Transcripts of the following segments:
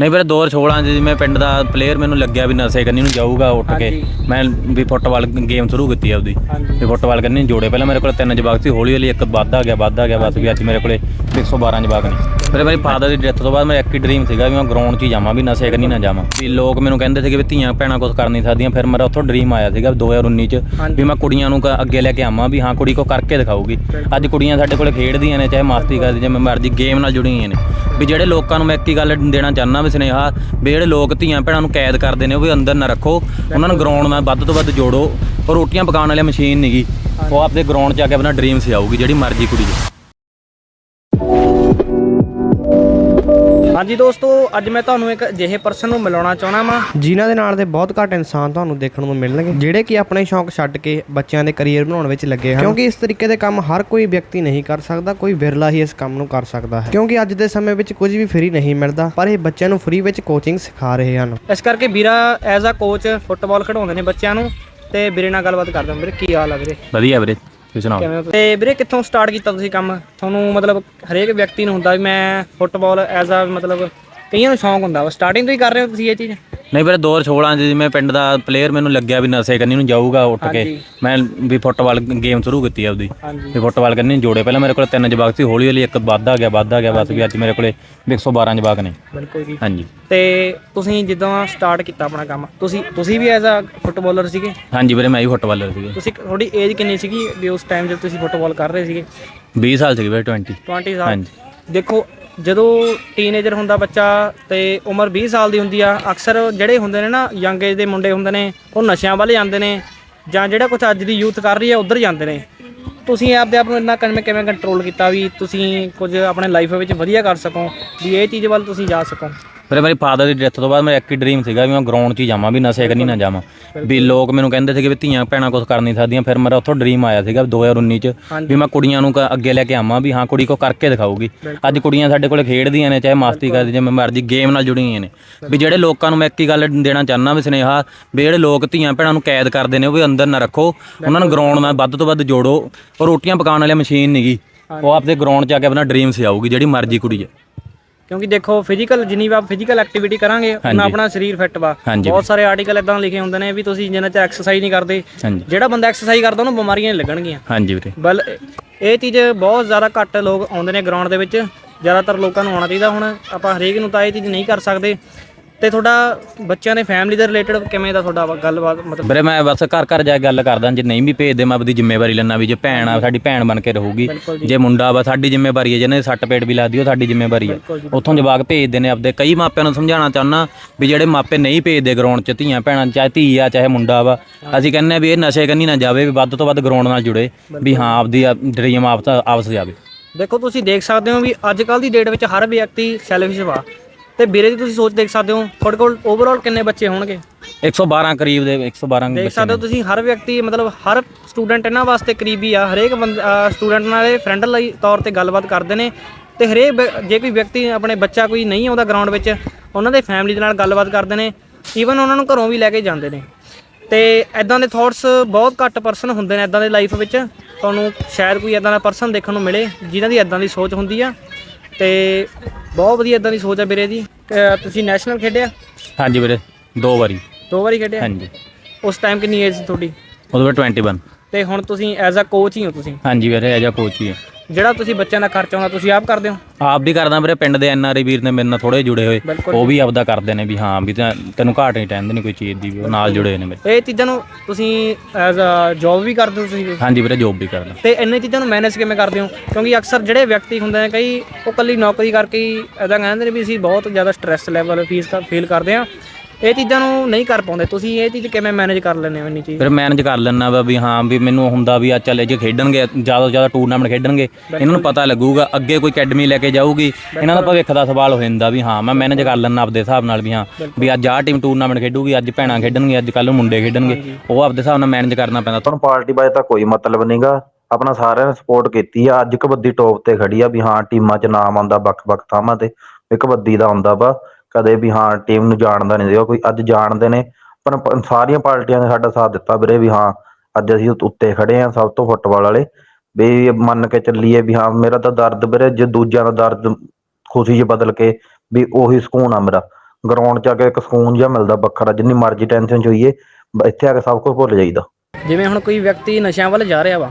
ਨਹੀਂ ਵੀਰੇ 2016 ਚ ਜਿਵੇਂ ਪਿੰਡ ਦਾ ਪਲੇਅਰ ਮੈਨੂੰ ਲੱਗਿਆ ਵੀ ਨਸ਼ੇ ਕੰਨੀ ਨੂੰ ਜਾਊਗਾ ਉੱਠ ਕੇ। ਹਾਂਜੀ। ਮੈਂ ਵੀ ਫੁੱਟਬਾਲ ਗੇਮ ਸ਼ੁਰੂ ਕੀਤੀ ਆਪਦੀ। ਹਾਂਜੀ। ਵੀ ਫੁੱਟਬਾਲ ਕੰਨੀ ਜੋੜੇ। ਪਹਿਲਾਂ ਮੇਰੇ ਕੋਲ ਤਿੰਨ ਜਵਾਕ ਸੀ ਹੌਲੀ ਹੌਲੀ ਇੱਕ ਵੱਧਦਾ ਗਿਆ ਵੱਧਦਾ ਗਿਆ ਬਸ ਵੀ ਅੱਜ ਮੇਰੇ ਕੋਲੇ 112 ਜਵਾਕ ਨੇ। ਫਿਰ ਮੇਰੀ ਫਾਦਰ ਦੀ ਡੈਥ ਤੋਂ ਬਾਅਦ ਮੇਰਾ ਇੱਕ ਹੀ ਡ੍ਰੀਮ ਸੀਗਾ ਵੀ ਮੈਂ ਗਰਾਊਂਡ 'ਚ ਹੀ ਜਾਵਾਂ ਵੀ ਨਸ਼ੇ ਕੰਨੀ ਨਾ ਜਾਵਾਂ। ਵੀ ਲੋਕ ਮੈਨੂੰ ਕਹਿੰਦੇ ਸੀਗੇ ਵੀ ਧੀਆਂ ਭੈਣਾਂ ਕੁਝ ਕਰ ਨਹੀਂ ਸਕਦੀਆਂ। ਫਿਰ ਮੇਰਾ ਉੱਥੋਂ ਡ੍ਰੀਮ ਆਇਆ ਸੀਗਾ 2019 ਚ। ਵੀ ਮੈਂ ਕੁੜੀਆਂ ਨੂੰ ਕ- ਅੱਗੇ ਲੈ ਕੇ ਆਵਾਂ ਵੀ ਹਾਂ ਕੁੜੀ ਕੋ ਕਰਕੇ ਦਿਖਾਊਗੀ। ਅੱਜ ਕੁੜੀਆਂ ਸਾਡੇ ਕੋਲੇ ਖੇਡਦੀਆਂ ਨੇ ਚਾਹੇ ਮਸਤੀ ਕਰਦੀਆਂ ਜਿਵੇਂ ਮਰਜ਼ੀ ਗੇਮ ਨਾਲ ਜੁੜੀਆਂ ਨੇ। ਵੀ ਜਿਹੜੇ ਲੋਕਾਂ ਨੂੰ ਮੈਂ ਇੱਕ ਹੀ ਗੱਲ ਦੇਣਾ ਚਾਹੁੰਦਾ ਵੀ ਸੁਨੇਹਾ, ਵੀ ਜਿਹੜੇ ਲੋਕ ਧੀਆਂ ਭੈਣਾਂ ਨੂੰ ਕੈਦ ਕਰਦੇ ਨੇ ਉਹ ਵੀ ਅੰਦਰ ਨਾ ਰੱਖੋ। ਉਹਨਾਂ ਨੂੰ ਗਰਾਊਂਡ ਨਾਲ ਵੱਧ ਤੋਂ ਵੱਧ ਜੋੜੋ। ਉਹ ਰੋਟੀਆਂ ਪਕਾਉਣ ਵਾਲੀ ਮਸ਼ੀਨ ਨਹੀਂਗੀ ਉਹ ਆਪਦੇ ਗਰਾਊਂਡ 'ਚ ਆ ਕੇ ਆਪਣਾ ਡ੍ਰੀਮ ਸਿਆਊਗੀ ਜਿਹੜੀ ਮਰਜ਼ੀ ਕੁੜੀ ਹਾਂਜੀ ਦੋਸਤੋ, ਅੱਜ ਮੈਂ ਤੁਹਾਨੂੰ ਇੱਕ ਅਜਿਹੇ ਪਰਸਨ ਨੂੰ ਮਿਲਾਉਣਾ ਚਾਹਣਾ ਵਾਂ, ਜਿਨ੍ਹਾਂ ਦੇ ਨਾਲ ਦੇ ਬਹੁਤ ਘੱਟ ਇਨਸਾਨ ਤੁਹਾਨੂੰ ਦੇਖਣ ਨੂੰ ਮਿਲਣਗੇ, ਜਿਹੜੇ ਕਿ ਆਪਣੇ ਸ਼ੌਂਕ ਛੱਡ ਕੇ ਬੱਚਿਆਂ ਦੇ ਕੈਰੀਅਰ ਬਣਾਉਣ ਵਿੱਚ ਲੱਗੇ ਹਨ। ਕਿਉਂਕਿ ਇਸ ਤਰੀਕੇ ਦੇ ਕੰਮ ਹਰ ਕੋਈ ਵਿਅਕਤੀ ਨਹੀਂ ਕਰ ਸਕਦਾ, ਕੋਈ ਵਿਰਲਾ ਹੀ ਇਸ ਕੰਮ ਨੂੰ ਕਰ ਸਕਦਾ ਹੈ। ਕਿਉਂਕਿ ਅੱਜ ਦੇ ਸਮੇਂ ਵਿੱਚ ਕੁਝ ਵੀ ਫ੍ਰੀ ਨਹੀਂ ਮਿਲਦਾ, ਪਰ ਇਹ ਬੱਚਿਆਂ ਨੂੰ ਫ੍ਰੀ ਵਿੱਚ ਕੋਚਿੰਗ ਸਿਖਾ ਰਹੇ ਹਨ। ਇਸ ਕਰਕੇ ਵੀਰਾ ਐਜ਼ ਅ ਕੋਚ ਫੁੱਟਬਾਲ ਖਿਡਾਉਂਦੇ ਨੇ ਬੱਚਿਆਂ ਨੂੰ, ਤੇ ਵੀਰੇ ਨਾਲ ਗੱਲਬਾਤ ਕਰਦੇ ਵੀਰੇ, ਕੀ ਹਾਲ ਆ ਵੀਰੇ? ਵਧੀਆ ਵੀਰੇ। ਤੁਸੀਂ ਸੁਣਾਓ ਕਿਵੇਂ ਹੋ? ਤੇ ਵੀਰੇ, ਕਿੱਥੋਂ ਸਟਾਰਟ ਕੀਤਾ ਤੁਸੀਂ ਕੰਮ ਤੁਹਾਨੂੰ ਮਤਲਬ ਹਰੇਕ ਵਿਅਕਤੀ ਨੂੰ ਹੁੰਦਾ ਵੀ ਮੈਂ ਫੁੱਟਬਾਲ ਐਜ਼ ਆ ਮਤਲਬ ਕਈਆਂ ਨੂੰ ਸ਼ੌਂਕ ਹੁੰਦਾ ਵਾ ਸਟਾਰਟਿੰਗ ਤੋਂ ਹੀ ਕਰ ਰਹੇ ਹੋ ਤੁਸੀਂ ਇਹ ਚੀਜ਼? ਨਹੀਂ ਵੀਰੇ 2016 ਚ ਜਿਵੇਂ ਪਿੰਡ ਦਾ ਪਲੇਅਰ ਮੈਨੂੰ ਲੱਗਿਆ ਵੀ ਨਸ਼ੇ ਕੰਨੀ ਨੂੰ ਜਾਊਗਾ ਉੱਠ ਕੇ। ਹਾਂਜੀ। ਮੈਂ ਵੀ ਫੁੱਟਬਾਲ ਗੇਮ ਸ਼ੁਰੂ ਕੀਤੀ ਆਪਦੀ ਹਾਂਜੀ। ਵੀ ਫੁੱਟਬਾਲ ਕੰਨੀ ਜੋੜੇ। ਪਹਿਲਾਂ ਮੇਰੇ ਕੋਲ ਤਿੰਨ ਜਵਾਕ ਸੀ ਹੌਲੀ ਹੌਲੀ ਇੱਕ ਵੱਧਦਾ ਗਿਆ ਵੱਧਦਾ ਗਿਆ ਬਸ ਵੀ ਅੱਜ ਮੇਰੇ ਕੋਲੇ 112 ਜਵਾਕ ਨੇ। ਬਿਲਕੁਲ ਜੀ। ਹਾਂਜੀ। ਤੇ ਤੁਸੀਂ ਜਦੋਂ ਸਟਾਰਟ ਕੀਤਾ ਆਪਣਾ ਕੰਮ ਤੁਸੀਂ ਤੁਸੀਂ ਵੀ ਐਜ਼ ਅ ਫੁੱਟਬਾਲਰ ਸੀਗੇ? ਹਾਂਜੀ ਵੀਰੇ ਮੈਂ ਵੀ ਫੁੱਟਬਾਲਰ ਸੀਗਾ। ਤੁਸੀਂ ਤੁਹਾਡੀ ਏਜ ਕਿੰਨੀ ਸੀਗੀ ਵੀ ਉਸ ਟਾਈਮ ਜਦ ਤੁਸੀਂ ਫੁੱਟਬਾਲ ਕਰ ਰਹੇ ਸੀਗੇ? 20 ਸਾਲ ਸੀਗੇ ਵੀਰੇ 20 20 ਸਾਲ। ਹਾਂਜੀ। ਦੇਖੋ ਜਦੋਂ ਟੀਨੇਜਰ ਹੁੰਦਾ ਬੱਚਾ ਤੇ ਉਮਰ 20 ਸਾਲ ਦੀ ਹੁੰਦੀ ਆ, ਅਕਸਰ ਜਿਹੜੇ ਹੁੰਦੇ ਨੇ ਨਾ ਯੰਗ ਏਜ ਦੇ ਮੁੰਡੇ ਹੁੰਦੇ ਨੇ, ਉਹ ਨਸ਼ਿਆਂ ਵੱਲ ਜਾਂਦੇ ਨੇ ਜਾਂ ਜਿਹੜਾ ਕੁਝ ਅੱਜ ਦੀ ਯੂਥ ਕਰ ਰਹੀ ਹੈ ਉਧਰ ਜਾਂਦੇ ਨੇ। ਤੁਸੀਂ ਆਪਦੇ ਆਪ ਨੂੰ ਇੰਨਾ ਕਿਵੇਂ ਕਿਵੇਂ ਕੰਟਰੋਲ ਕੀਤਾ ਵੀ ਤੁਸੀਂ ਕੁਝ ਆਪਣੇ ਲਾਈਫ ਵਿੱਚ ਵਧੀਆ ਕਰ ਸਕੋ, ਵੀ ਇਹ ਚੀਜ਼ ਵੱਲ ਤੁਸੀਂ ਜਾ ਸਕੋ? ਵੀਰੇ ਮੇਰੀ ਫਾਦਰ ਦੀ ਡੈਥ ਤੋਂ ਬਾਅਦ ਮੇਰਾ ਇੱਕ ਹੀ ਡ੍ਰੀਮ ਸੀਗਾ ਵੀ ਮੈਂ ਗਰਾਊਂਡ 'ਚ ਹੀ ਜਾਵਾਂ ਵੀ ਨਸ਼ੇ ਕੰਨੀ ਨਾ ਜਾਵਾਂ। ਵੀ ਲੋਕ ਮੈਨੂੰ ਕਹਿੰਦੇ ਸੀਗੇ ਵੀ ਧੀਆਂ ਭੈਣਾਂ ਕੁਝ ਕਰ ਨਹੀਂ ਸਕਦੀਆਂ ਫਿਰ ਮੇਰਾ ਉੱਥੋਂ ਡ੍ਰੀਮ ਆਇਆ ਸੀਗਾ 2019 ਚ। ਵੀ ਮੈਂ ਕੁੜੀਆਂ ਨੂੰ ਕ- ਅੱਗੇ ਲੈ ਕੇ ਆਵਾਂ ਵੀ ਹਾਂ ਕੁੜੀ ਕੋ ਕਰਕੇ ਦਿਖਾਊਗੀ। ਅੱਜ ਕੁੜੀਆਂ ਸਾਡੇ ਕੋਲੇ ਖੇਡਦੀਆਂ ਨੇ ਚਾਹੇ ਮਸਤੀ ਕਰਦੀਆਂ ਜਿਵੇਂ ਮਰਜ਼ੀ ਗੇਮ ਨਾਲ ਜੁੜੀਆਂ ਹੋਈਆਂ ਨੇ। ਵੀ ਜਿਹੜੇ ਲੋਕਾਂ ਨੂੰ ਮੈਂ ਇੱਕ ਹੀ ਗੱਲ ਦੇਣਾ ਚਾਹੁੰਦਾ ਵੀ ਸੁਨੇਹਾ ਵੀ ਜਿਹੜੇ ਲੋਕ ਧੀਆਂ ਭੈਣਾਂ ਨੂੰ ਕੈਦ ਕਰਦੇ ਨੇ ਉਹ ਵੀ ਅੰਦਰ ਨਾ ਰੱਖੋ। ਉਹਨਾਂ ਨੂੰ ਗਰਾਊਂਡ ਨਾਲ ਵੱਧ ਤੋਂ ਵੱਧ ਜੋੜੋ। ਉਹ ਰੋਟੀਆਂ ਪਕਾਉਣ ਵਾਲੀ ਮਸ਼ੀਨ ਨਹੀਂਗੀ ਉਹ ਆਪਦੇ ਗਰਾਊਂਡ 'ਚ ਆ ਕੇ ਆਪਣਾ ਡ੍ਰੀਮ ਸਿਆਊਗੀ ਜਿਹੜੀ ਮਰਜ਼ੀ ਕੁੜੀ ਹੈ ਕਿਉਂਕਿ ਦੇਖੋ ਫਿਜ਼ੀਕਲ ਜਿੰਨੀ ਵੀ ਆਪ ਫਿਜ਼ੀਕਲ ਐਕਟੀਵਿਟੀ ਕਰਾਂਗੇ ਉਹਨਾਂ ਆਪਣਾ ਸਰੀਰ ਫਿੱਟ ਵਾ। ਬਹੁਤ ਸਾਰੇ ਆਰਟੀਕਲ ਇਦਾਂ ਲਿਖੇ ਹੁੰਦੇ ਨੇ ਵੀ ਤੁਸੀਂ ਜਿੰਨਾ ਚਿਰ ਐਕਸਰਸਾਈਜ਼ ਨਹੀਂ ਕਰਦੇ ਜਿਹੜਾ ਬੰਦਾ ਐਕਸਰਸਾਈਜ਼ ਕਰਦਾ ਉਹਨੂੰ ਬਿਮਾਰੀਆਂ ਨਹੀਂ ਲੱਗਣਗੀਆਂ। ਹਾਂਜੀ ਵੀਰੇ। ਬਲ ਇਹ ਚੀਜ਼ ਬਹੁਤ ਜ਼ਿਆਦਾ ਘੱਟ ਲੋਕ ਆਉਂਦੇ ਨੇ ਗਰਾਊਂਡ ਦੇ ਵਿੱਚ ਜ਼ਿਆਦਾਤਰ ਲੋਕਾਂ ਨੂੰ ਆਉਣਾ ਚਾਹੀਦਾ। ਹੁਣ ਆਪਾਂ ਹਰੇਕ ਨੂੰ ਤਾਂ ਇਹ ਚੀਜ਼ ਨਹੀਂ ਕਰ ਸਕਦੇ। ਤੇ ਤੁਹਾਡਾ ਬੱਚਿਆਂ ਦੇ ਫੈਮਿਲੀ ਦੇ ਰਿਲੇਟਡ ਕਿਵੇਂ ਦਾ ਤੁਹਾਡਾ ਗੱਲਬਾਤ ਮਤਲਬ? ਵੀਰੇ ਮੈਂ ਬਸ ਘਰ ਘਰ ਜਾ ਕੇ ਗੱਲ ਕਰਦਾ ਜੇ ਨਹੀਂ ਵੀ ਭੇਜਦੇ ਮੈਂ ਆਪਦੀ ਜ਼ਿੰਮੇਵਾਰੀ ਲੈਣਾ ਵੀ ਜੇ ਭੈਣ ਆ ਸਾਡੀ ਭੈਣ ਬਣ ਕੇ ਰਹੂਗੀ। ਬਿਲਕੁਲ ਜੀ। ਜੇ ਮੁੰਡਾ ਵਾ ਸਾਡੀ ਜ਼ਿੰਮੇਵਾਰੀ ਹੈ ਜਿਹਨੇ ਸੱਟ ਪੇਟ ਵੀ ਲਾਦੀ ਉਹ ਸਾਡੀ ਜ਼ਿੰਮੇਵਾਰੀ ਹੈ। ਬਿਲਕੁਲ ਜੀ ਉੱਥੋਂ ਜਵਾਕ ਭੇਜਦੇ ਨੇ ਆਪਦੇ। ਕਈ ਮਾਪਿਆਂ ਨੂੰ ਸਮਝਾਉਣਾ ਚਾਹੁੰਦਾ ਵੀ ਜਿਹੜੇ ਮਾਪੇ ਨਹੀਂ ਭੇਜਦੇ ਗਰਾਊਂਡ 'ਚ ਧੀਆਂ ਭੈਣਾਂ ਚਾਹੇ ਧੀ ਆ ਚਾਹੇ ਮੁੰਡਾ ਵਾ ਅਸੀਂ ਕਹਿੰਦੇ ਆ ਵੀ ਇਹ ਨਸ਼ੇ ਕੰਨੀ ਨਾ ਜਾਵੇ ਵੀ ਵੱਧ ਤੋਂ ਵੱਧ ਗਰਾਊਂਡ ਨਾਲ ਜੁੜੇ ਵੀ ਹਾਂ ਆਪਦੀ ਡ੍ਰੀਮ ਆਪਸ ਆਪਸ ਜਾਵੇ। ਦੇਖੋ ਤੁਸੀਂ ਦੇਖ ਸਕਦੇ ਹੋ ਵੀ ਅੱਜ ਕੱਲ ਦੀ ਡੇਟ ਵਿੱਚ ਹਰ ਵਿਅਕਤੀ ਸੈਲਫਿਸ਼ ਵਾ। ਤੇ ਵੀਰੇ ਦੀ ਤੁਸੀਂ ਸੋਚ ਦੇਖ ਸਕਦੇ ਹੋ ਤੁਹਾਡੇ ਕੋਲ ਓਵਰਆਲ ਕਿੰਨੇ ਬੱਚੇ ਹੋਣਗੇ? 112 ਕਰੀਬ ਦੇ 112 ਦੇਖ ਸਕਦੇ ਹੋ ਤੁਸੀਂ ਹਰ ਵਿਅਕਤੀ ਮਤਲਬ ਹਰ ਸਟੂਡੈਂਟ ਇਹਨਾਂ ਵਾਸਤੇ ਕਰੀਬੀ ਆ ਹਰੇਕ ਸਟੂਡੈਂਟ ਨਾਲ ਇਹ ਫਰੈਂਡ ਲਈ ਤੌਰ ਤੇ ਗੱਲਬਾਤ ਕਰਦੇ ਨੇ ਤੇ ਹਰੇਕ ਜੇ ਕੋਈ ਵਿਅਕਤੀ ਆਪਣੇ ਬੱਚਾ ਕੋਈ ਨਹੀਂ ਆਉਂਦਾ ਗਰਾਊਂਡ ਵਿੱਚ ਉਹਨਾਂ ਦੇ ਫੈਮਿਲੀ ਦੇ ਨਾਲ ਗੱਲਬਾਤ ਕਰਦੇ ਨੇ ਈਵਨ ਉਹਨਾਂ ਨੂੰ ਘਰੋਂ ਵੀ ਲੈ ਕੇ ਜਾਂਦੇ ਨੇ। ਤੇ ਐਦਾਂ ਦੇ ਥਾਟਸ ਬਹੁਤ ਘੱਟ ਪਰਸਨ ਹੁੰਦੇ ਨੇ ਐਦਾਂ ਦੇ ਲਾਈਫ ਵਿੱਚ ਤੁਹਾਨੂੰ ਸ਼ਾਇਦ ਕੋਈ ਐਦਾਂ ਦਾ ਪਰਸਨ ਦੇਖਣ ਨੂੰ ਮਿਲੇ ਜਿਨ੍ਹਾਂ ਦੀ ਐਦਾਂ ਦੀ ਸੋਚ ਹੁੰਦੀ ਆ। ਤੇ ਬਹੁਤ ਵਧੀਆ ਐਦਾਂ ਦੀ ਸੋਚ ਆ ਵੀਰੇ ਦੀ। ਤੁਸੀਂ ਨੈਸ਼ਨਲ ਖੇਡਿਆ? ਹਾਂਜੀ ਵੀਰੇ ਦੋ ਵਾਰੀ। ਦੋ ਵਾਰੀ ਖੇਡਿਆ? ਹਾਂਜੀ। ਉਸ ਟਾਈਮ ਕਿੰਨੀ ਏਜ ਸੀ ਤੁਹਾਡੀ? ਉਦੋਂ ਬਾਅਦ 21 ਤੇ ਹੁਣ ਤੁਸੀਂ ਐਜ਼ ਅ ਕੋਚ ਹੀ ਹੋ ਤੁਸੀਂ? ਹਾਂਜੀ ਵੀਰੇ ਐਜਾ ਕੋਚ ਹੀ ਹੈ ਜਿਹੜਾ ਤੁਸੀਂ ਬੱਚਿਆਂ ਦਾ ਖਰਚਾ ਆਉਂਦਾ ਤੁਸੀਂ ਆਪ ਕਰਦੇ ਹੋ? ਆਪ ਵੀ ਕਰਦਾ ਵੀਰੇ ਪਿੰਡ ਦੇ ਐਨਆਰਆਈ ਵੀਰ ਨੇ ਮੇਰੇ ਨਾਲ ਥੋੜੇ ਜੁੜੇ ਹੋਏ। ਬਿਲਕੁਲ ਉਹ ਵੀ ਆਪਦਾ ਕਰਦੇ ਨੇ ਵੀ ਹਾਂ ਵੀ ਤੈਂ- ਤੈਨੂੰ ਘਾਟ ਨਹੀਂ ਟੈਂਦੇ ਨਹੀਂ ਕੋਈ ਚੀਜ਼ ਦੀ ਵੀ ਉਹ ਨਾਲ ਜੁੜੇ ਹੋਏ ਨੇ ਮੇਰੇ। ਇਹ ਚੀਜ਼ਾਂ ਨੂੰ ਤੁਸੀਂ ਐਜ਼ ਅ ਜੌਬ ਵੀ ਕਰਦੇ ਹੋ ਤੁਸੀਂ ਹਾਂਜੀ ਵੀਰੇ ਜੋਬ ਵੀ ਕਰਦਾ। ਤੇ ਇੰਨੇ ਚੀਜ਼ਾਂ ਨੂੰ ਮੈਨੇਜ ਕਿਵੇਂ ਕਰਦੇ ਹੋ? ਕਿਉਂਕਿ ਅਕਸਰ ਜਿਹੜੇ ਵਿਅਕਤੀ ਹੁੰਦੇ ਨੇ ਕਈ ਉਹ ਕੱਲੀ ਨੌਕਰੀ ਕਰਕੇ ਹੀ ਐਦਾਂ ਕਹਿੰਦੇ ਨੇ ਵੀ ਅਸੀਂ ਬਹੁਤ ਜ਼ਿਆਦਾ ਸਟ੍ਰੈਸ ਲੈਵਲ ਫੀਸ ਫੀਲ ਕਰਦੇ ਆ ਇਹ ਚੀਜ਼ਾਂ ਨੂੰ ਨਹੀਂ ਕਰ ਪਾਉਂਦੇ। ਤੁਸੀਂ ਇਹ ਚੀਜ਼ ਕਿਵੇਂ ਮੈਨੇਜ ਕਰ ਲੈਂਦੇ ਹੋ ਇੰਨੀ ਚੀਜ਼? ਫਿਰ ਮੈਨੇਜ ਕਰ ਲੈਣਾ ਵਾ ਵੀ ਹਾਂ ਵੀ ਮੈਨੂੰ ਹੁੰਦਾ ਵੀ ਆ ਚੱਲੇ ਜੇ ਖੇਡਣਗੇ ਜ਼ਿਆਦਾ ਤੋਂ ਜ਼ਿਆਦਾ ਟੂਰਨਾਮੈਂਟ ਖੇਡਣਗੇ ਇਹਨਾਂ ਨੂੰ ਪਤਾ ਲੱਗੂਗਾ ਅੱਗੇ ਕੋਈ ਅਕੈਡਮੀ ਲੈ ਕੇ ਜਾਊਗੀ ਇਹਨਾਂ ਦਾ ਭਵਿੱਖ ਦਾ ਸਵਾਲ ਹੋ ਜਾਂਦਾ ਵੀ ਹਾਂ ਮੈਂ ਮੈਨੇਜ ਕਰ ਲੈਣਾ ਆਪਦੇ ਹਿਸਾਬ ਨਾਲ ਵੀ ਹਾਂ ਵੀ ਅੱਜ ਆਹ ਟੀਮ ਟੂਰਨਾਮੈਂਟ ਖੇਡੂਗੀ ਅੱਜ ਭੈਣਾਂ ਖੇਡਣਗੀਆਂ ਅੱਜ ਕੱਲ ਮੁੰਡੇ ਖੇਡਣਗੇ ਉਹ ਆਪਦੇ ਹਿਸਾਬ ਨਾਲ ਮੈਨੇਜ ਕਰਨਾ ਪੈਂਦਾ। ਤੁਹਾਨੂੰ ਪਾਰਟੀ ਬਾਏ ਤਾਂ ਕੋਈ ਮਤਲਬ ਨਹੀਂਗਾ ਆਪਣਾ ਸਾਰਿਆਂ ਨੇ ਸਪੋਰਟ ਕੀਤੀ ਆ। ਅੱਜ ਕਬੱਡੀ ਟੌਪ ਤੇ ਖੜੀ ਆ ਵੀ ਹਾਂ ਟੀਮਾਂ 'ਚ ਨਾਮ ਆਉਂਦਾ ਵੱਖ-ਵੱਖ ਥਾਵਾਂ ਤੇ ਵੀ ਕਬੱਡੀ ਦਾ ਆਉਂਦਾ ਵਾ। ਕਦੇ ਵੀ ਹਾਂ ਟੀਮ ਨੂੰ ਜਾਣਦਾ ਨਹੀਂ ਸੀਗਾ, ਕੋਈ ਅੱਜ ਜਾਣਦੇ ਨੇ, ਪਰ ਪ- ਸਾਰੀਆਂ ਪਾਰਟੀਆਂ ਨੇ ਸਾਡਾ ਸਾਥ ਦਿੱਤਾ ਵੀਰੇ ਵੀ ਹਾਂ, ਅੱਜ ਅਸੀਂ ਉੱਤ- ਉੱਤੇ ਖੜੇ ਆ ਸਭ ਤੋਂ ਫੁੱਟਬਾਲ ਵਾਲੇ, ਵੀ ਮੰਨ ਕੇ ਚੱਲੀਏ ਵੀ ਹਾਂ ਮੇਰਾ ਤਾਂ ਦਰਦ ਵੀਰੇ, ਜੇ ਦੂਜਿਆਂ ਦਾ ਦਰਦ ਖੁਸ਼ੀ 'ਚ ਬਦਲ ਕੇ ਵੀ ਉਹੀ ਸਕੂਨ ਆ ਮੇਰਾ ਗਰਾਊਂਡ 'ਚ ਆ ਕੇ ਇੱਕ ਸਕੂਨ ਜਿਹਾ ਮਿਲਦਾ ਵੱਖਰਾ, ਜਿੰਨੀ ਮਰਜ਼ੀ ਟੈਨਸ਼ਨ 'ਚ ਹੋਈਏ, ਬ- ਇੱਥੇ ਆ ਕੇ ਸਭ ਕੁਝ ਭੁੱਲ ਜਾਈਦਾ। ਜਿਵੇਂ ਹੁਣ ਕੋਈ ਵਿਅਕਤੀ ਨਸ਼ਿਆਂ ਵੱਲ ਜਾ ਰਿਹਾ ਵਾ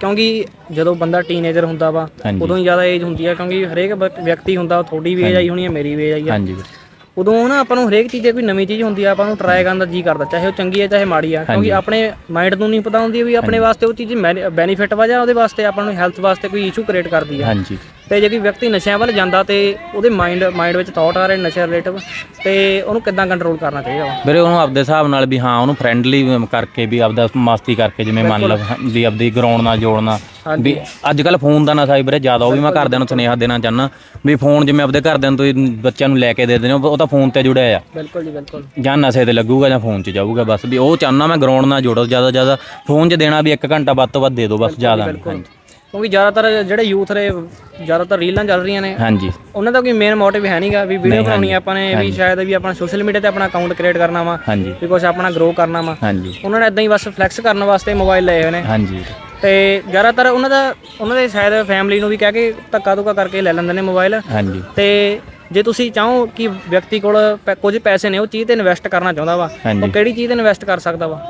ਕਿਉਂਕਿ ਜਦੋਂ ਬੰਦਾ ਟੀਨੇਜਰ ਹੁੰਦਾ ਵਾ ਹਾਂਜੀ। ਉਦੋਂ ਹੀ ਜ਼ਿਆਦਾ ਏਜ ਹੁੰਦੀ ਆ ਕਿਉਂਕਿ ਹਰੇਕ ਵਿਅਕ- ਵਿਅਕਤੀ ਹੁੰਦਾ ਤੁਹਾਡੀ ਵੀ ਏਜ ਆਈ ਹੋਣੀ ਹੈ ਮੇਰੀ ਵੀ ਏਜ ਆਈ ਆ। ਹਾਂਜੀ। ਵੀਰੇ ਉਦੋਂ ਨਾ ਆਪਾਂ ਨੂੰ ਹਰੇਕ ਚੀਜ਼ ਦੇ ਕੋਈ ਨਵੀਂ ਚੀਜ਼ ਹੁੰਦੀ ਆ ਆਪਾਂ ਨੂੰ ਟਰਾਈ ਕਰਨ ਦਾ ਜੀ ਕਰਦਾ ਚਾਹੇ ਉਹ ਚੰਗੀ ਹੈ ਚਾਹੇ ਮਾੜੀ ਆ ਕਿਉਂਕਿ ਆਪਣੇ ਮਾਈਂਡ ਨੂੰ ਨਹੀਂ ਪਤਾ ਹੁੰਦੀ ਵੀ ਆਪਣੇ ਵਾਸਤੇ ਉਹ ਚੀਜ਼ ਬੈਨੀਫਿਟ ਵਾ ਜਾਂ ਉਹਦੇ ਵਾਸਤੇ ਆਪਾਂ ਨੂੰ ਹੈਲਥ ਵਾਸਤੇ ਕੋਈ ਇਸ਼ੂ ਕ੍ਰੀਏਟ ਕਰਦੀ ਆ। ਹਾਂਜੀ। ਤੇ ਜੇ ਕੋਈ ਵਿਅਕਤੀ ਨਸ਼ਿਆਂ ਵੱਲ ਜਾਂਦਾ ਤੇ ਉਹਦੇ ਮਾਈਂਡ ਮਾਈਂਡ ਵਿੱਚ ਥਾਟ ਆ ਰਹੇ ਨਸ਼ੇ ਰਿਲੇਟਿਵ ਤੇ ਉਹਨੂੰ ਕਿੱਦਾਂ ਕੰਟਰੋਲ ਕਰਨਾ ਚਾਹੀਦਾ ਵੀਰੇ ਉਹਨੂੰ ਆਪਦੇ ਹਿਸਾਬ ਨਾਲ ਵੀ ਹਾਂ ਉਹਨੂੰ ਫਰੈਂਡਲੀ ਕਰਕੇ ਵੀ ਆਪਦਾ ਮਸਤੀ ਕਰਕੇ ਜਿਵੇਂ ਮੰਨ ਲਓ ਵੀ ਆਪਦੀ ਗਰਾਊਂਡ ਨਾਲ ਜੋੜਨਾ। ਵੀ ਅੱਜ ਕੱਲ ਫੋਨ ਦਾ ਨਸ਼ਾ ਵੀਰੇ ਜ਼ਿਆਦਾ ਉਹ ਵੀ ਮੈਂ ਘਰਦਿਆਂ ਨੂੰ ਸੁਨੇਹਾ ਦੇਣਾ ਚਾਹੁੰਦਾ ਵੀ ਫੋਨ ਜਿਵੇਂ ਆਪਦੇ ਘਰਦਿਆਂ ਤੁਸੀਂ ਬੱਚਿਆਂ ਨੂੰ ਲੈ ਕੇ ਦੇ ਦਿੰਦੇ ਹੋ ਉਹ ਤਾਂ ਫੋਨ ਤੇ ਜੁੜਿਆ ਆ। ਬਿਲਕੁਲ ਜੀ ਬਿਲਕੁਲ। ਜਾਂ ਨਸ਼ੇ ਤੇ ਲੱਗੂਗਾ ਜਾਂ ਫੋਨ 'ਚ ਜਾਊਗਾ ਬਸ ਵੀ ਉਹ ਚਾਹੁੰਦਾ ਮੈਂ ਗਰਾਊਂਡ ਨਾਲ ਜੋੜੋ ਜ਼ਿਆਦਾ ਜ਼ਿਆਦਾ। ਫੋਨ 'ਚ ਦੇਣਾ ਵੀ 1 ਘੰਟਾ ਵੱਧ ਤੋਂ ਵੱਧ ਦੇ ਦਿਓ ਬਸ ਜ਼ਿਆਦਾ ਨਹੀਂ। ਕਿਉਂਕਿ ਜ਼ਿਆਦਾਤਰ ਜਿਹੜੇ ਯੂਥ ਨੇ ਜ਼ਿਆਦਾਤਰ ਰੀਲਾਂ ਚੱਲ ਰਹੀਆਂ ਨੇ। ਹਾਂਜੀ। ਉਹਨਾਂ ਦਾ ਕੋਈ ਮੇਨ ਮੋਟਿਵ ਹੈ ਨਹੀਂਗਾ ਵੀ ਵੀਡੀਓ ਬਣਾਉਣੀ ਆਪਾਂ ਨੇ ਵੀ ਸ਼ਾਇਦ ਵੀ ਆਪਣਾ ਸੋਸ਼ਲ ਮੀਡੀਆ ਤੇ ਆਪਣਾ ਅਕਾਊਂਟ ਕ੍ਰੀਏਟ ਕਰਨਾ ਵਾ ਵੀ ਕੁਝ ਆਪਣਾ ਗਰੋ ਕਰਨਾ ਵਾ। ਹਾਂਜੀ। ਉਹਨਾਂ ਨੇ ਇਦਾਂ ਹੀ ਬਸ ਫਲੈਕਸ ਕਰਨ ਵਾਸਤੇ ਮੋਬਾਈਲ ਲਏ ਹੋਏ ਨੇ। ਹਾਂਜੀ। ਤੇ ਜ਼ਿਆਦਾਤਰ ਉਹਨਾਂ ਦਾ ਉਹਨਾਂ ਦੇ ਸ਼ਾਇਦ ਫੈਮਿਲੀ ਨੂੰ ਵੀ ਕਹਿ ਕੇ ਧੱਕਾ ਧੁੱਕਾ ਕਰਕੇ ਲੈ ਲੈਂਦੇ ਨੇ ਮੋਬਾਈਲ ਹਾਂਜੀ। ਤੇ ਜੇ ਤੁਸੀਂ ਚਾਹੋ ਕਿ ਵਿਅਕਤੀ ਕੋਲ ਕੁਝ ਪੈਸੇ ਨੇ ਉਹ ਚੀਜ਼ ਤੇ ਇਨਵੈਸਟ ਕਰਨਾ ਚਾਹੁੰਦਾ ਵਾ। ਉਹ ਕਿਹੜੀ ਚੀਜ਼ ਤੇ ਇਨਵੈਸਟ ਕਰ ਸਕਦਾ ਵਾ?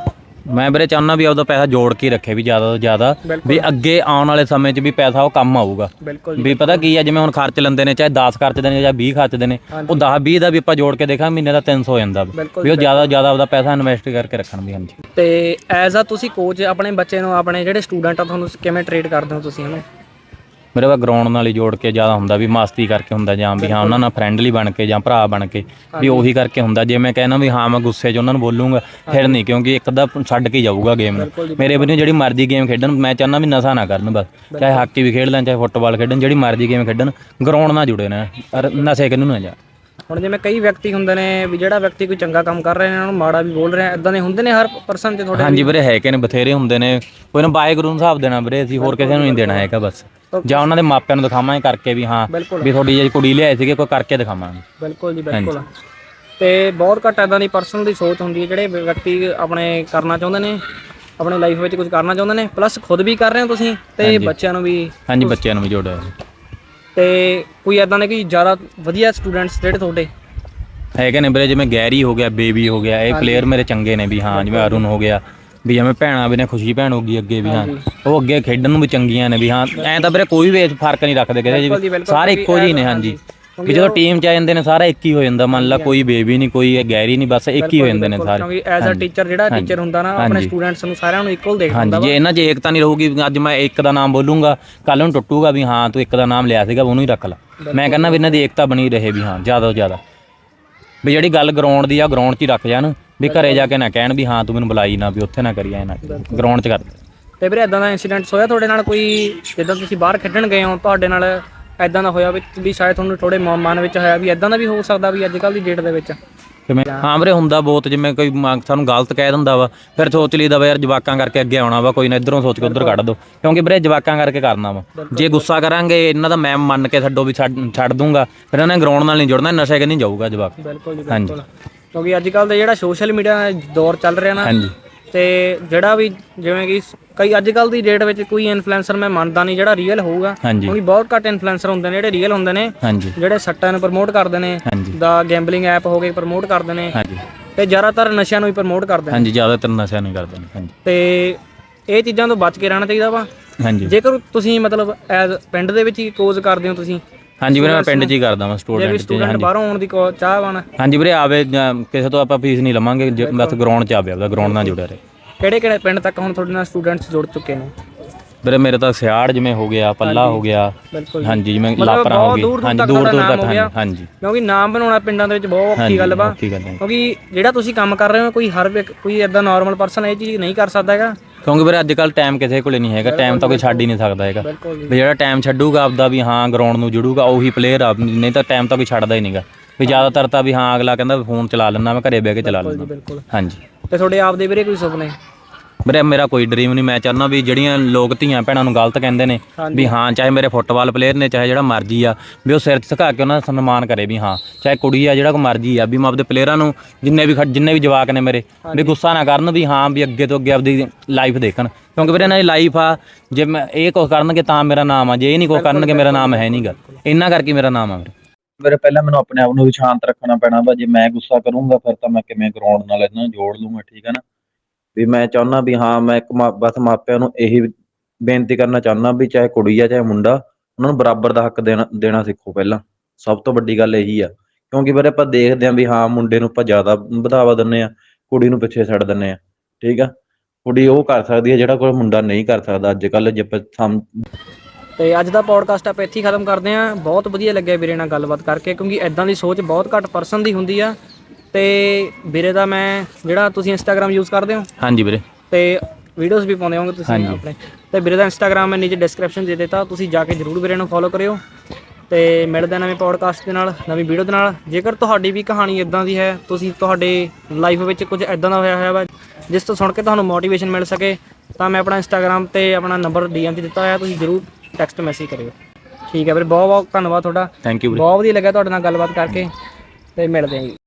ਮੈਂ ਵੀਰੇ ਚਾਹੁੰਦਾ ਵੀ ਆਪਦਾ ਪੈਸਾ ਜੋੜ ਕੇ ਰੱਖੇ ਵੀ ਜ਼ਿਆਦਾ ਤੋਂ ਜ਼ਿਆਦਾ ਵੀ ਅੱਗੇ ਆਉਣ ਵਾਲੇ ਸਮੇਂ 'ਚ ਵੀ ਪੈਸਾ ਉਹ ਕੰਮ ਆਊਗਾ। ਵੀ ਪਤਾ ਕੀ ਆ ਜਿਵੇਂ ਹੁਣ ਖਰਚ ਲੈਂਦੇ ਨੇ ਚਾਹੇ 10 ਖਰਚਦੇ ਨੇ ਜਾਂ 20 ਖਰਚਦੇ ਨੇ ਉਹ 10 20 ਦਾ ਵੀ ਆਪਾਂ ਜੋੜ ਕੇ ਦੇਖਾਂ ਮਹੀਨੇ ਦਾ 300 ਹੋ ਜਾਂਦਾ ਵੀ। ਉਹ ਜ਼ਿਆਦਾ ਜ਼ਿਆਦਾ ਆਪਦਾ ਪੈਸਾ ਇਨਵੈਸਟ ਕਰਕੇ ਰੱਖਣ ਵੀ ਹਾਂਜੀ। ਤੇ ਐਜ਼ ਆ ਤੁਸੀਂ ਕੋਚ ਆਪਣੇ ਬੱਚੇ ਨੂੰ ਆਪਣੇ ਜਿਹੜੇ ਸਟੂਡੈਂਟ ਆ ਤੁਹਾਨੂੰ ਕਿਵੇਂ ਟ੍ਰੀਟ ਕਰਦੇ ਹੋ ਤੁਸੀਂ ਉਹਨੂੰ ਮੇਰੇ ਵਾ ਗਰਾਊਂਡ ਨਾਲ ਹੀ ਜੋੜ ਕੇ ਜ਼ਿਆਦਾ ਹੁੰਦਾ ਵੀ ਮਸਤੀ ਕਰਕੇ ਹੁੰਦਾ ਜਾਂ ਵੀ ਹਾਂ ਉਹਨਾਂ ਨਾਲ ਫਰੈਂਡਲੀ ਬਣ ਕੇ ਜਾਂ ਭਰਾ ਬਣ ਕੇ ਵੀ ਉਹੀ ਕਰਕੇ ਹੁੰਦਾ। ਜੇ ਮੈਂ ਕਹਿਣਾ ਵੀ ਹਾਂ ਮੈਂ ਗੁੱਸੇ 'ਚ ਉਹਨਾਂ ਨੂੰ ਬੋਲੂੰਗਾ ਫਿਰ ਨਹੀਂ ਕਿਉਂਕਿ ਇੱਕ ਦਾ ਛੱਡ ਕੇ ਜਾਊਗਾ ਗੇਮ ਮੇਰੇ ਬੰਨੇ ਜਿਹੜੀ ਮਰਜ਼ੀ ਗੇਮ ਖੇਡਣ ਮੈਂ ਚਾਹੁੰਦਾ ਵੀ ਨਸ਼ਾ ਨਾ ਕਰਨ ਬਸ। ਚਾਹੇ ਹਾਕੀ ਵੀ ਖੇਡ ਲੈਣ ਚਾਹੇ ਫੁੱਟਬਾਲ ਖੇਡਣ ਜਿਹੜੀ ਮਰਜ਼ੀ ਗੇਮ ਖੇਡਣ ਗਰਾਊਂਡ ਨਾਲ ਜੁੜੇ ਨੇ ਅਰ ਨਸ਼ੇ ਕਿਨੂੰ ਨਾ ਜਾ ਹੁਣ ਜਿਵੇਂ ਕਈ ਵਿਅਕਤੀ ਹੁੰਦੇ ਨੇ ਵੀ ਜਿਹੜਾ ਵਿਅਕਤੀ ਕੋਈ ਚੰਗਾ ਕੰਮ ਕਰ ਰਿਹਾ ਨੇ ਉਹਨਾਂ ਨੂੰ ਮਾੜਾ ਵੀ ਬੋਲ ਰਿਹਾ ਇਦਾਂ ਦੇ ਹੁੰਦੇ ਨੇ ਹਰ ਪਰਸਨ ਤੇ ਤੁਹਾਡੇ ਹਾਂਜੀ ਵੀਰੇ ਹੈ ਕਿ ਨੇ ਬਥੇਰੇ ਹੁੰਦੇ ਨੇ। ਕੋਈ ਨਾ ਵਾਹਿਗੁਰੂ ਨੂੰ ਹਿਸਾਬ ਦੇਣਾ ਵੀਰੇ ਅਸੀਂ ਹੋਰ ਕਿਸੇ ਨੂੰ ਨਹੀਂ ਦੇਣਾ ਹੈਗਾ ਬਸ। ਜਾਂ ਉਹਨਾਂ ਦੇ ਮਾਪਿਆਂ ਨੂੰ ਦਿਖਾਵਾਂਗੇ ਕਰਕੇ ਵੀ ਹਾਂ। ਵੀ ਤੁਹਾਡੀ ਜਿਹੜੀ ਕੁੜੀ ਲਿਆਏ ਸੀਗੇ ਕੋਈ ਕਰਕੇ ਦਿਖਾਵਾਂਗੇ। ਬਿਲਕੁਲ ਜੀ ਬਿਲਕੁਲ। ਤੇ ਬਹੁਤ ਘੱਟ ਇਦਾਂ ਦੀ ਪਰਸਨਲ ਦੀ ਸੋਚ ਹੁੰਦੀ ਹੈ ਜਿਹੜੇ ਵਿਅਕਤੀ ਆਪਣੇ ਕਰਨਾ ਚਾਹੁੰਦੇ ਨੇ ਆਪਣੇ ਲਾਈਫ ਵਿੱਚ ਕੁਝ ਕਰਨਾ ਚਾਹੁੰਦੇ ਨੇ ਪਲੱਸ ਖੁਦ ਵੀ ਕਰ ਰਹੇ ਹੋ ਤੁਸੀਂ ਤੇ ਬੱਚਿਆਂ ਨੂੰ ਵੀ ਹਾਂਜੀ ਬੱਚਿਆਂ ਨੂੰ ਵੀ ਜੋੜਿਆ। ਤੇ ਕੋਈ ਇਦਾਂ ਦੇ ਕੋਈ ਜ਼ਿਆਦਾ ਵਧੀਆ ਸਟੂਡੈਂਟਸ ਜਿਹੜੇ ਤੁਹਾਡੇ? ਹੈਗੇ ਨੇ ਵੀਰੇ ਜਿਵੇਂ ਗੈਰੀ ਹੋ ਗਿਆ ਬੇਬੀ ਹੋ ਗਿਆ ਇਹ ਪਲੇਅਰ ਮੇਰੇ ਚੰਗੇ ਨੇ ਵੀ ਹਾਂ ਜਿਵੇਂ ਅਰੁਣ ਹੋ ਗਿਆ ਵੀ ਜਿਵੇਂ ਭੈਣਾਂ ਵੀ ਨੇ ਖੁਸ਼ੀ ਭੈਣ ਹੋ ਗਈ ਅੱਗੇ ਵੀ ਹਾਂ। ਉਹ ਅੱਗੇ ਖੇਡਣ ਨੂੰ ਵੀ ਚੰਗੀਆਂ ਨੇ ਵੀ ਹਾਂ। ਐਂ ਤਾਂ ਵੀਰੇ ਕੋਈ ਵੀ ਫ਼ਰਕ ਨਹੀਂ ਰੱਖਦੇ ਕਿਸੇ ਜੀ, ਸਾਰੇ ਇੱਕੋ ਜਿਹੇ ਨੇ ਹਾਂਜੀ। ਵੀ ਜਦੋਂ ਟੀਮ ਚ ਆ ਜਾਂਦੇ ਨੇ ਸਾਰਾ ਇੱਕ ਹੀ ਹੋ ਜਾਂਦਾ ਮੰਨ ਲਾ ਕੋਈ ਬੇਬੀ ਨਹੀਂ ਕੋਈ ਗੈਰੀ ਨਹੀਂ ਬਸ ਇੱਕ ਹੀ ਹੋ ਜਾਂਦੇ ਨੇ ਸਾਰੇ। ਕਿਉਂਕਿ ਐਜ਼ ਅ ਟੀਚਰ ਜਿਹੜਾ ਟੀਚਰ ਹੁੰਦਾ ਨਾ ਆਪਣੇ ਸਟੂਡੈਂਟਸ ਨੂੰ ਸਾਰਿਆਂ ਨੂੰ ਇਕੁਅਲ ਦੇਖਦਾ ਹੁੰਦਾ ਹਾਂਜੀ ਜੇ ਇਹਨਾਂ 'ਚ ਏਕਤਾ ਨਹੀਂ ਰਹੂਗੀ ਅੱਜ ਮੈਂ ਇੱਕ ਦਾ ਨਾਮ ਬੋਲੂੰਗਾ ਕੱਲ ਨੂੰ ਟੁੱਟੂਗਾ ਵੀ ਹਾਂ ਤੂੰ ਇੱਕ ਦਾ ਨਾਮ ਲਿਆ ਸੀਗਾ ਉਹਨੂੰ ਹੀ ਰੱਖ ਲੈ। ਮੈਂ ਕਹਿੰਦਾ ਵੀ ਇਹਨਾਂ ਦੀ ਏਕਤਾ ਬਣੀ ਰਹੇ ਵੀ ਹਾਂ ਜ਼ਿਆਦਾ ਤੋਂ ਜ਼ਿਆਦਾ। ਵੀ ਜਿਹੜੀ ਗੱਲ ਗਰਾਊਂਡ ਦੀ ਆ ਗਰਾਊਂਡ 'ਚ ਹੀ ਰੱਖ ਜਾਣ ਵੀ ਘਰੇ ਜਾ ਕੇ ਨਾ ਕਹਿਣ ਵੀ ਹਾਂ ਤੂੰ ਮੈਨੂੰ ਬੁਲਾਈ ਨਾ ਵੀ ਉੱਥੇ ਨਾ ਕਰੀ ਐ ਨਾ ਗਰਾਊਂਡ 'ਚ ਕਰ। ਤੇ ਵੀਰੇ ਇਦਾਂ ਦਾ ਇਨਸੀਡੈਂਟ ਹੋਇਆ ਤੁਹਾਡੇ ਨਾਲ ਕੋਈ ਜਦੋਂ ਤੁਸੀਂ ਬਾਹਰ ਖੇਡਣ ਗਏ ਹੋ ਤੁਹਾਡੇ ਨਾਲ ਇਦਾਂ ਦਾ ਹੋਇਆ ਵੀ ਵੀ ਸ਼ਾਇਦ ਤੁਹਾਨੂੰ ਥੋੜੇ ਮਨ ਵਿੱਚ ਹੋਇਆ ਵੀ ਇਦਾਂ ਦਾ ਵੀ ਹੋ ਸਕਦਾ ਵੀ ਅੱਜ ਕੱਲ ਦੀ ਡੇਟ ਦੇ ਵਿੱਚ। ਕਿਵੇਂ ਹਾਂ ਵੀਰੇ ਹੁੰਦਾ ਬਹੁਤ ਜਿਵੇਂ ਕੋਈ ਮ- ਸਾਨੂੰ ਗਲਤ ਕਹਿ ਦਿੰਦਾ ਵਾ ਫਿਰ ਸੋਚ ਲਈਦਾ ਵਾ ਯਾਰ ਜਵਾਕਾਂ ਕਰਕੇ ਅੱਗੇ ਆਉਣਾ ਵਾ ਕੋਈ ਨਾ ਇਧਰੋਂ ਸੋਚ ਕੇ ਉਧਰ ਕੱਢ ਦੋ। ਕਿਉਂਕਿ ਵੀਰੇ ਜਵਾਕਾਂ ਕਰਕੇ ਕਰਨਾ ਵਾ। ਜੇ ਗੁੱਸਾ ਕਰਾਂਗੇ ਇਹਨਾਂ ਦਾ ਮੈਂ ਮੰਨ ਕੇ ਛੱਡੋ ਵੀ ਛੱਡ ਦੂੰਗਾ ਫਿਰ ਇਹਨਾਂ ਨੇ ਗਰਾਊਂਡ ਨਾਲ ਨਹੀਂ ਜੁੜਨਾ ਨਸ਼ੇ ਨਹੀਂ ਜਾਊਗਾ ਜਵਾਕ। ਬਿਲਕੁਲ ਜੀ ਹਾਂਜੀ। ਕਿਉਂਕਿ ਅੱਜ ਕੱਲ ਦਾ ਜਿਹੜਾ ਸੋਸ਼ਲ ਮੀਡੀਆ ਦਾ ਦੌਰ ਚੱਲ ਰਿਹਾ ਨਾ ਹਾਂਜੀ। ਤੇ ਜਿਹੜਾ ਵੀ ਜਿਵੇਂ ਕਿ ਕਈ ਅੱਜ ਕੱਲ ਦੀ ਡੇਟ ਵਿੱਚ ਕੋਈ ਇਨਫਲੂਐਂਸਰ ਮੈਂ ਮੰਨਦਾ ਨਹੀਂ ਜਿਹੜਾ ਰੀਅਲ ਹੋਊਗਾ। ਹਾਂਜੀ। ਕਿਉਂਕਿ ਬਹੁਤ ਘੱਟ ਇਨਫਲੂਐਂਸਰ ਹੁੰਦੇ ਨੇ ਜਿਹੜੇ ਰੀਅਲ ਹੁੰਦੇ ਨੇ ਹਾਂਜੀ। ਜਿਹੜੇ ਸੱਟਾਂ ਨੂੰ ਪ੍ਰਮੋਟ ਕਰਦੇ ਨੇ ਹਾਂਜੀ। ਦਾ ਗੈਂਬਲਿੰਗ ਐਪ ਹੋ ਗਏ ਪ੍ਰਮੋਟ ਕਰਦੇ ਨੇ ਹਾਂਜੀ। ਤੇ ਜ਼ਿਆਦਾਤਰ ਨਸ਼ਿਆਂ ਨੂੰ ਹੀ ਪ੍ਰਮੋਟ ਕਰਦੇ ਨੇ। ਹਾਂਜੀ ਜ਼ਿਆਦਾਤਰ ਨਸ਼ਾ ਨਹੀਂ ਕਰਦੇ ਨੇ ਹਾਂਜੀ। ਤੇ ਇਹ ਚੀਜ਼ਾਂ ਤੋਂ ਬਚ ਕੇ ਰਹਿਣਾ ਚਾਹੀਦਾ ਵਾ। ਹਾਂਜੀ। ਜੇਕਰ ਤੁਸੀਂ ਮਤਲਬ ਐਜ਼ ਪਿੰਡ ਦੇ ਵਿੱਚ ਹੀ ਕੋਜ਼ ਕਰਦੇ ਹੋ ਤੁਸੀਂ ਹਾਂਜੀ ਵੀਰੇ ਮੈਂ ਪਿੰਡ 'ਚ ਹੀ ਕਰਦਾ ਮੈਂ ਜੇ ਸਟੂਡੈਂਟ ਵੀ 'ਚ ਸਟੂਡੈਂਟ ਹਾਂਜੀ। ਬਾਹਰੋਂ ਆਉਣ ਦੀ ਕੋ- ਚਾਹਵਾਨ ਹਾਂਜੀ ਵੀਰੇ ਆਵੇ ਜਾਂ ਕਿਸੇ ਤੋਂ ਆਪਾਂ ਫੀਸ ਨਹੀਂ ਲਵਾਂਗੇ ਜੇ ਬਸ ਗਰਾਊਂਡ 'ਚ ਆਵੇ ਆਪਦਾ ਗਰਾਊਂਡ ਨਾਲ ਜੁੜਿਆ ਰਹੇ। ਕਿਹੜੇ ਕਿਹੜੇ ਪਿੰਡ ਤੱਕ ਹੁਣ ਤੁਹਾਡੇ ਨਾਲ ਸਟੂਡੈਂਟਸ ਜੁੜ ਚੁੱਕੇ ਨੇ? ਵੀਰੇ ਮੇਰੇ ਤਾਂ ਸਿਆੜ ਜਿਵੇਂ ਹੋ ਗਿਆ ਪੱਲਾ ਹੋ ਗਿਆ ਬਿਲਕੁਲ। ਹਾਂਜੀ ਜਿਵੇਂ ਮਤਲਬ ਲਾਪਰਾ ਹੋ ਬਹੁਤ ਗਈ ਦੂਰ ਦੂਰ ਹਾਂਜੀ ਤੱਕ ਦੂਰ ਤੁਹਾਡਾ ਦੂਰ ਨਾਮ ਤੱਕ ਹੋ ਗਿਆ। ਹਾਂਜੀ ਕਿਉਂਕਿ ਨਾਮ ਬਣਾਉਣਾ ਪਿੰਡਾਂ ਦੇ ਵਿੱਚ ਬਹੁਤ ਔਖੀ ਗੱਲ ਵਾ। ਕੀ ਗੱਲ ਹੈ। ਕਿਉਂਕਿ ਜਿਹੜਾ ਤੁਸੀਂ ਕੰਮ ਕਰ ਰਹੇ ਹੋ ਕੋਈ ਹਰ ਵਿਅਕ- ਕੋਈ ਏਦਾਂ ਨਾਰਮਲ ਪਰਸਨ ਇਹ ਚੀਜ਼ ਨਹੀਂ ਕਰ ਸਕਦਾ ਹੈਗਾ। ਕਿਉਂਕਿ ਵੀਰੇ ਅੱਜ ਕੱਲ ਟਾਈਮ ਕਿਸੇ ਕੋਲੇ ਨਹੀਂ ਹੈਗਾ ਟਾਈਮ ਤਾਂ ਕੋਈ ਛੱਡ ਹੀ ਨਹੀਂ ਸਕਦਾ ਹੈਗਾ। ਵੀ ਜਿਹੜਾ ਟਾਈਮ ਛੱਡੂਗਾ ਆਪਦਾ ਵੀ ਹਾਂ ਗਰਾਊਂਡ ਨੂੰ ਜੁੜੂਗਾ ਉਹੀ ਪਲੇਅਰ ਆ ਨਹੀਂ ਤਾਂ ਟਾਈਮ ਤਾਂ ਕੋਈ ਛੱਡਦਾ ਹੀ ਨਹੀਂਗਾ। ਵੀ ਜ਼ਿਆਦਾਤਰ ਤਾਂ ਵੀ ਹਾਂ ਅਗਲਾ ਕਹਿੰਦਾ ਫੋਨ ਚਲਾ ਲੈਣਾ ਮੈਂ ਘਰੇ ਬਹਿ ਕੇ ਚਲਾ ਲੈਣਾ ਹਾਂਜੀ। ਤੇ ਤੁਹਾਡੇ ਆਪ ਦੇ ਵੀਰੇ ਕੋਈ ਸੁਪਨੇ? ਵੀਰੇ ਮੇਰਾ ਕੋਈ ਡ੍ਰੀਮ ਨਹੀਂ ਮੈਂ ਚਾਹੁੰਦਾ ਵੀ ਜਿਹੜੀਆਂ ਲੋਕ ਧੀਆਂ ਭੈਣਾਂ ਨੂੰ ਗਲਤ ਕਹਿੰਦੇ ਨੇ ਵੀ ਹਾਂ ਚਾਹੇ ਮੇਰੇ ਫੁੱਟਬਾਲ ਪਲੇਅਰ ਨੇ ਚਾਹੇ ਜਿਹੜਾ ਮਰਜ਼ੀ ਆ ਵੀ ਉਹ ਸਿਰ 'ਚ ਝੁਕਾ ਕੇ ਉਹਨਾਂ ਦਾ ਸਨਮਾਨ ਕਰੇ ਵੀ ਹਾਂ ਚਾਹੇ ਕੁੜੀ ਆ ਜਿਹੜਾ ਕੋ ਮਰਜ਼ੀ ਆ ਵੀ ਮੈਂ ਆਪਦੇ ਪਲੇਅਰਾਂ ਨੂੰ ਜਿੰਨੇ ਵੀ ਖੜ- ਜਿੰਨੇ ਵੀ ਜਵਾਕ ਨੇ ਮੇਰੇ ਵੀ ਗੁੱਸਾ ਨਾ ਕਰਨ ਵੀ ਹਾਂ ਵੀ ਅੱਗੇ ਤੋਂ ਅੱਗੇ ਆਪਦੀ ਲਾਈਫ ਦੇਖਣ। ਕਿਉਂਕਿ ਵੀਰੇ ਇਹਨਾਂ ਦੀ ਲਾਈਫ ਆ ਜੇ ਮੈਂ ਇਹ ਕੁਝ ਕਰਨਗੇ ਤਾਂ ਮੇਰਾ ਨਾਮ ਆ ਜੇ ਇਹ ਨਹੀਂ ਕੁਝ ਕਰਨਗੇ ਮੇਰਾ ਨਾਮ ਹੈ ਨਹੀਂਗਾ ਇੰਨਾ ਕਰਕੇ ਮੇਰਾ ਨਾਮ ਆ ਵੀਰੇ। ਮੇਰੇ ਪਹਿਲਾਂ ਮੈਨੂੰ ਆਪਣੇ ਆਪ ਨੂੰ ਵੀ ਸ਼ਾਂਤ ਰੱਖਣਾ ਪੈਣਾ ਵਾ ਜੇ ਮੈਂ ਗੁੱਸਾ ਕਰੂੰਗਾ ਫਿਰ ਤਾਂ ਮੈਂ ਕਿਵੇਂ ਗਰਾਊਂਡ ਨਾਲ ਇਹਨਾਂ ਨੂੰ ਜੋੜ ਲੂੰਗਾ ਠੀਕ ਹੈ ਨਾ? ਵੀ ਮੈਂ ਚਾਹੁੰਦਾ ਵੀ ਹਾਂ, ਮੈਂ ਇੱਕ ਬਸ ਮਾਪਿਆਂ ਨੂੰ ਇਹੀ ਬੇਨਤੀ ਕਰਨਾ ਚਾਹੁੰਦਾ ਵੀ ਚਾਹੇ ਕੁੜੀ ਆ, ਚਾਹੇ ਮੁੰਡਾ, ਉਹਨਾਂ ਨੂੰ ਬਰਾਬਰ ਦਾ ਹੱਕ ਦੇਣਾ ਦੇਣਾ ਸਿੱਖੋ ਪਹਿਲਾਂ। ਸਭ ਤੋਂ ਵੱਡੀ ਗੱਲ ਇਹੀ ਆ। ਕਿਉਂਕਿ ਵੀਰੇ ਆਪਾਂ ਦੇਖਦੇ ਆਂ ਵੀ ਹਾਂ, ਮੁੰਡੇ ਨੂੰ ਆਪਾਂ ਜ਼ਿਆਦਾ ਵਧਾਵਾ ਦਿੰਨੇ ਆ ਕੁੜੀ ਨੂੰ ਪਿੱਛੇ ਛੱਡ ਦਿੰਨੇ ਆ ਠੀਕ ਆ? ਕੁੜੀ ਉਹ ਕਰ ਸਕਦੀ ਹੈ ਜਿਹੜਾ ਕੋਈ ਮੁੰਡਾ ਨਹੀਂ ਕਰ ਸਕਦਾ ਅੱਜ ਕੱਲ ਜੇ ਆਪਾਂ ਤੇ ਅੱਜ ਦਾ ਪੌਡਕਾਸਟ ਆਪਾਂ ਇੱਥੇ ਹੀ ਖਤਮ ਕਰਦੇ ਆਂ ਬਹੁਤ ਵਧੀਆ ਲੱਗਿਆ ਵੀਰੇ ਨਾਲ ਗੱਲਬਾਤ ਕਰਕੇ, ਕਿਉਂਕਿ ਐਦਾਂ ਦੀ ਸੋਚ ਬਹੁਤ ਘੱਟ ਪਰਸਨ ਦੀ ਹੁੰਦੀ ਆ। ਤੇ ਵੀਰੇ ਦਾ ਮੈਂ ਜਿਹੜਾ ਤੁਸੀਂ ਇੰਸਟਾਗ੍ਰam ਯੂਜ਼ ਕਰਦੇ ਹੋ? ਹਾਂਜੀ ਵੀਰੇ। ਤੇ ਵੀਡੀਓਜ਼ ਵੀ ਪਾਉਂਦੇ ਹੋਵੋਗੇ ਤੁਸੀਂ ਹਾਂਜੀ। ਆਪਣੇ। ਤੇ ਵੀਰੇ ਦਾ ਇੰਸਟਾਗ੍ਰam ਮੈਂ ਨੀਚੇ ਡਿਸਕ੍ਰਿਪਸ਼ਨ ਦੇ ਦਿੱਤਾ। ਤੁਸੀਂ ਜਾ ਕੇ ਜਰੂਰ ਵੀਰੇ ਨੂੰ ਫੋਲੋ ਕਰਿਓ। ਤੇ ਮਿਲਦੇ ਹਾਂ ਨਵੇਂ ਪੌਡਕਾਸਟ ਦੇ ਨਾਲ ਨਵੀਂ ਵੀਡੀਓ ਦੇ ਨਾਲ। ਜੇਕਰ ਤੁਹਾਡੀ ਵੀ ਕਹਾਣੀ ਇਦਾਂ ਦੀ ਹੈ ਤੁਸੀਂ ਤੁਹਾਡੇ ਲਾਈਫ ਵਿੱਚ ਕੁਝ ਇਦਾਂ ਦਾ ਹੋਇਆ ਹੋਇਆ ਵਾ ਜਿਸ ਤੋਂ ਸੁਣ ਕੇ ਤੁਹਾਨੂੰ ਮੋਟੀਵੇਸ਼ਨ ਮਿਲ ਸਕੇ ਤਾਂ ਮੈਂ ਆਪਣਾ ਇੰਸਟਾਗ੍ਰam ਤੇ ਆਪਣਾ ਨੰਬਰ ਡੀਐਮ 'ਚ ਦਿੱਤਾ ਹੋਇਆ ਤੁਸੀਂ ਜਰੂਰ ਟੈਕਸਟ ਮੈਸੇਜ ਕਰਿਓ। ਠੀਕ ਹੈ ਵੀਰੇ ਬਹੁਤ ਬਹੁਤ ਧੰਨਵਾਦ ਤੁਹਾਡਾ। ਥੈਂਕ ਯੂ ਵੀਰੇ। ਬਹੁਤ ਵਧੀਆ ਲੱਗਿਆ ਤੁਹਾਡੇ ਨਾਲ ਗੱਲਬਾਤ ਕਰਕੇ। ਤੇ ਮਿਲਦੇ ਹਾਂ ਜੀ।